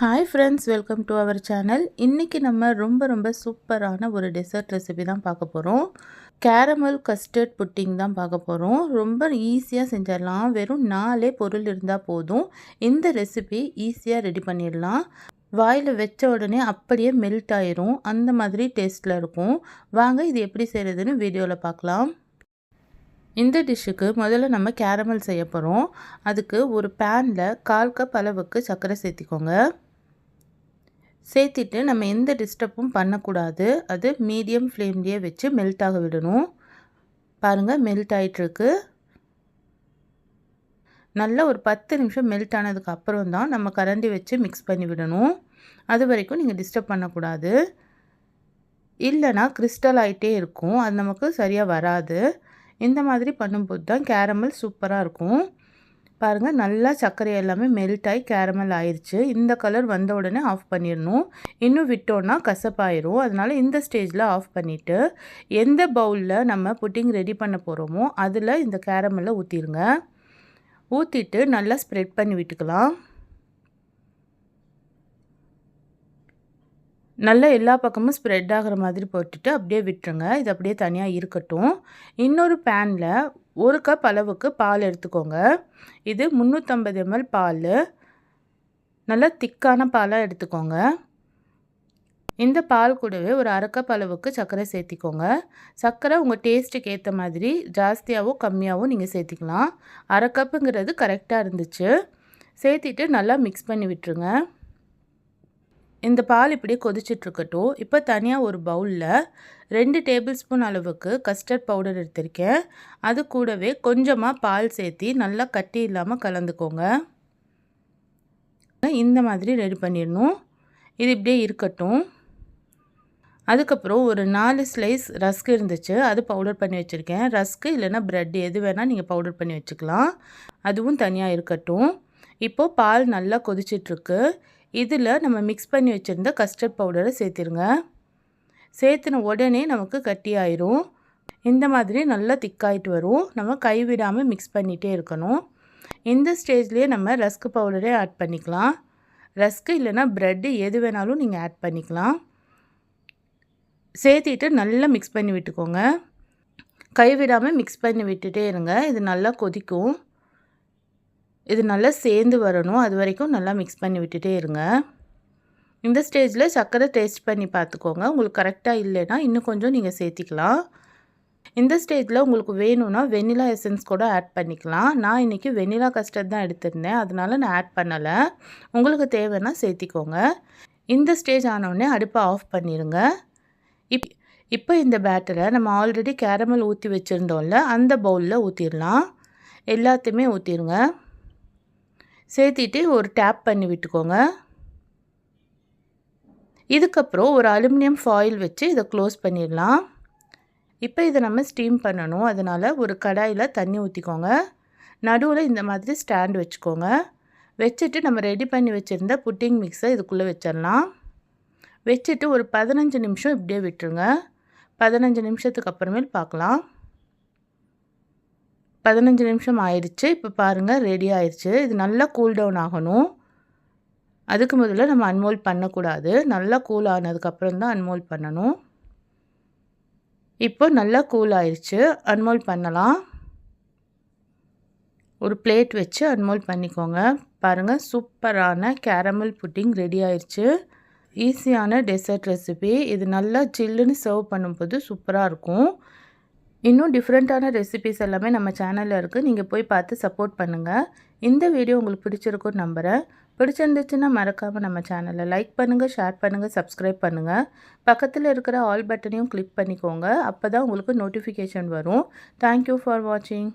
Hi friends welcome to our channel இன்றைக்கி நம்ம ரொம்ப ரொம்ப சூப்பரான ஒரு டெசர்ட் ரெசிபி தான் பார்க்க போகிறோம் கேரமல் கஸ்டர்ட் புட்டிங் தான் பார்க்க போகிறோம் ரொம்ப ஈஸியாக செஞ்சிடலாம். வெறும் நாலே பொருள் இருந்தால் போதும். இந்த ரெசிபி ஈஸியாக ரெடி பண்ணிடலாம். வாயில் வச்ச உடனே அப்படியே மெல்ட் ஆயிரும். அந்த மாதிரி டேஸ்ட்டில் இருக்கும். வாங்க இது எப்படி செய்கிறதுன்னு வீடியோவில் பார்க்கலாம். இந்த டிஷ்ஷுக்கு முதல்ல நம்ம கேரமல் செய்ய போகிறோம் அதுக்கு ஒரு பேனில் கால் கப் அளவுக்கு சர்க்கரை சேர்த்திக்கோங்க. சேர்த்திட்டு நம்ம எந்த டிஸ்டர்பும் பண்ணக்கூடாது. அது மீடியம் ஃப்ளேம்லேயே வச்சு மெல்ட் ஆக விடணும். பாருங்கள் மெல்ட் ஆகிட்டுருக்கு நல்லா ஒரு பத்து நிமிஷம் மெல்ட் ஆனதுக்கு அப்புறம் தான் நம்ம கரண்டி வச்சு மிக்ஸ் பண்ணி விடணும். அது வரைக்கும் நீங்கள் டிஸ்டர்ப் பண்ணக்கூடாது. இல்லைனா கிறிஸ்டல் ஆகிட்டே இருக்கும். அது நமக்கு சரியாக வராது. இந்த மாதிரி பண்ணும்போது தான் கேரமல் சூப்பராக இருக்கும். பாருங்கள் நல்லா சர்க்கரை எல்லாமே மெல்ட் ஆகி கேரமல் ஆயிடுச்சு இந்த கலர் வந்த உடனே ஆஃப் பண்ணிடணும். இன்னும் விட்டோன்னா கசப்பாயிரும். அதனால் இந்த ஸ்டேஜில் ஆஃப் பண்ணிவிட்டு எந்த பவுலில் நம்ம புட்டிங் ரெடி பண்ண போகிறோமோ அதில் இந்த கேரமலை ஊற்றிடுங்க ஊற்றிட்டு நல்லா ஸ்ப்ரெட் பண்ணி விட்டுக்கலாம். நல்லா எல்லா பக்கமும் ஸ்ப்ரெட் ஆகிற மாதிரி போட்டுட்டு அப்படியே விட்டுருங்க. இது அப்படியே தனியாக இருக்கட்டும். இன்னொரு பேனில் ஒரு கப் அளவுக்கு பால் எடுத்துக்கோங்க. இது முந்நூற்றம்பது எம்எல் பால். நல்லா திக்கான பாலாக எடுத்துக்கோங்க. இந்த பால் கூடவே ஒரு அரை அளவுக்கு சர்க்கரை சேர்த்திக்கோங்க. சர்க்கரை உங்கள் டேஸ்ட்டுக்கு ஏற்ற மாதிரி ஜாஸ்தியாகவும் கம்மியாகவும் நீங்கள் சேர்த்திக்கலாம். அரை கப்புங்கிறது கரெக்டாக இருந்துச்சு. சேர்த்திட்டு நல்லா மிக்ஸ் பண்ணி விட்டுருங்க. இந்த பால் இப்படியே கொதிச்சிட்ருக்கட்டும். இப்போ தனியாக ஒரு பவுலில் ரெண்டு டேபிள் ஸ்பூன் அளவுக்கு கஸ்டர்ட் பவுடர் எடுத்திருக்கேன். அது கூடவே கொஞ்சமாக பால் சேர்த்தி நல்லா கட்டி இல்லாமல் கலந்துக்கோங்க. இந்த மாதிரி ரெடி பண்ணிடணும். இது இப்படியே இருக்கட்டும். அதுக்கப்புறம் ஒரு நாலு ஸ்லைஸ் ரஸ்க் இருந்துச்சு. அது பவுடர் பண்ணி வச்சுருக்கேன். ரஸ்க்கு இல்லைனா ப்ரெட் எது வேணால் நீங்கள் பவுடர் பண்ணி வச்சுக்கலாம். அதுவும் தனியாக இருக்கட்டும். இப்போது பால் நல்லா கொதிச்சிட்ருக்கு. இதில் நம்ம மிக்ஸ் பண்ணி வச்சுருந்த கஸ்டர்ட் பவுடரை சேர்த்துருங்க. சேர்த்துன உடனே நமக்கு கட்டி ஆயிரும் இந்த மாதிரி நல்லா திக்காயிட்டு வரும். நம்ம கைவிடாமல் மிக்ஸ் பண்ணிகிட்டே இருக்கணும். இந்த ஸ்டேஜ்லேயே நம்ம ரஸ்க் பவுடரே ஆட் பண்ணிக்கலாம். ரஸ்க்கு இல்லைனா ப்ரெட்டு எது வேணாலும் நீங்கள் ஆட் பண்ணிக்கலாம். சேர்த்திட்டு நல்லா மிக்ஸ் பண்ணி விட்டுக்கோங்க. கைவிடாமல் மிக்ஸ் பண்ணி விட்டுட்டே இருங்க. இது நல்லா கொதிக்கும். இது நல்லா சேர்ந்து வரணும். அது வரைக்கும் நல்லா மிக்ஸ் பண்ணி விட்டுட்டே இருங்க. இந்த ஸ்டேஜில் சர்க்கரை டேஸ்ட் பண்ணி பார்த்துக்கோங்க. உங்களுக்கு கரெக்டாக இல்லைன்னா இன்னும் கொஞ்சம் நீங்கள் சேர்த்திக்கலாம். இந்த ஸ்டேஜில் உங்களுக்கு வேணும்னா வெனிலா எசன்ஸ் கூட ஆட் பண்ணிக்கலாம். நான் இன்றைக்கி வெனிலா கஸ்டர்ட் தான் எடுத்திருந்தேன். அதனால் நான் ஆட் பண்ணலை. உங்களுக்கு தேவைன்னா சேர்த்திக்கோங்க. இந்த ஸ்டேஜ் ஆனோடனே அடுப்பை ஆஃப் பண்ணிடுங்க இப் இப்போ இந்த பேட்டரை நம்ம ஆல்ரெடி கேரமல் ஊற்றி வச்சுருந்தோம்ல அந்த பவுலில் ஊற்றிடலாம் எல்லாத்தையுமே ஊற்றிடுங்க சேர்த்திட்டு ஒரு டேப் பண்ணி விட்டுக்கோங்க. இதுக்கப்புறம் ஒரு அலுமினியம் ஃபாயில் வச்சு இதை க்ளோஸ் பண்ணிடலாம். இப்போ இதை நம்ம ஸ்டீம் பண்ணணும். அதனால் ஒரு கடாயில் தண்ணி ஊற்றிக்கோங்க நடுவில் இந்த மாதிரி ஸ்டாண்ட் வச்சுக்கோங்க. வச்சுட்டு நம்ம ரெடி பண்ணி வச்சுருந்த புட்டிங் மிக்ஸை இதுக்குள்ளே வச்சிடலாம். வச்சுட்டு ஒரு பதினஞ்சு நிமிஷம் இப்படியே விட்டுருங்க. பதினஞ்சு நிமிஷத்துக்கு அப்புறமேல் பார்க்கலாம். பதினஞ்சு நிமிஷம் ஆயிடுச்சு. இப்போ பாருங்கள் ரெடி ஆயிடுச்சு. இது நல்லா கூல் டவுன் ஆகணும். அதுக்கு முதல்ல நம்ம அன்மோல் பண்ணக்கூடாது. நல்லா கூல் ஆனதுக்கப்புறம் தான் அன்மோல் பண்ணணும். இப்போ நல்லா கூல் ஆயிடுச்சு. அன்மோல் பண்ணலாம். ஒரு பிளேட் வச்சு அன்மோல் பண்ணிக்கோங்க. பாருங்கள் சூப்பரான கேரமல் புட்டிங் ரெடி ஆயிடுச்சு. ஈஸியான டெசர்ட் ரெசிபி இது நல்லா சில்லுன்னு சர்வ் பண்ணும்போது சூப்பராக இருக்கும். இன்னும் டிஃப்ரெண்ட்டான ரெசிபிஸ் எல்லாமே நம்ம சேனலில் இருக்குது நீங்கள் போய் பார்த்து சப்போர்ட் பண்ணுங்கள் இந்த வீடியோ உங்களுக்கு பிடிச்சிருக்கும் நம்புகிறேன் பிடிச்சிருந்துச்சுன்னா மறக்காமல் நம்ம சேனலை லைக் பண்ணுங்கள் ஷேர் பண்ணுங்கள் சப்ஸ்கிரைப் பண்ணுங்கள் பக்கத்தில் இருக்கிற ஆல் பட்டனையும் கிளிக் பண்ணிக்கோங்க. அப்போ தான் உங்களுக்கு நோட்டிஃபிகேஷன் வரும். தேங்க்யூ ஃபார் வாட்சிங்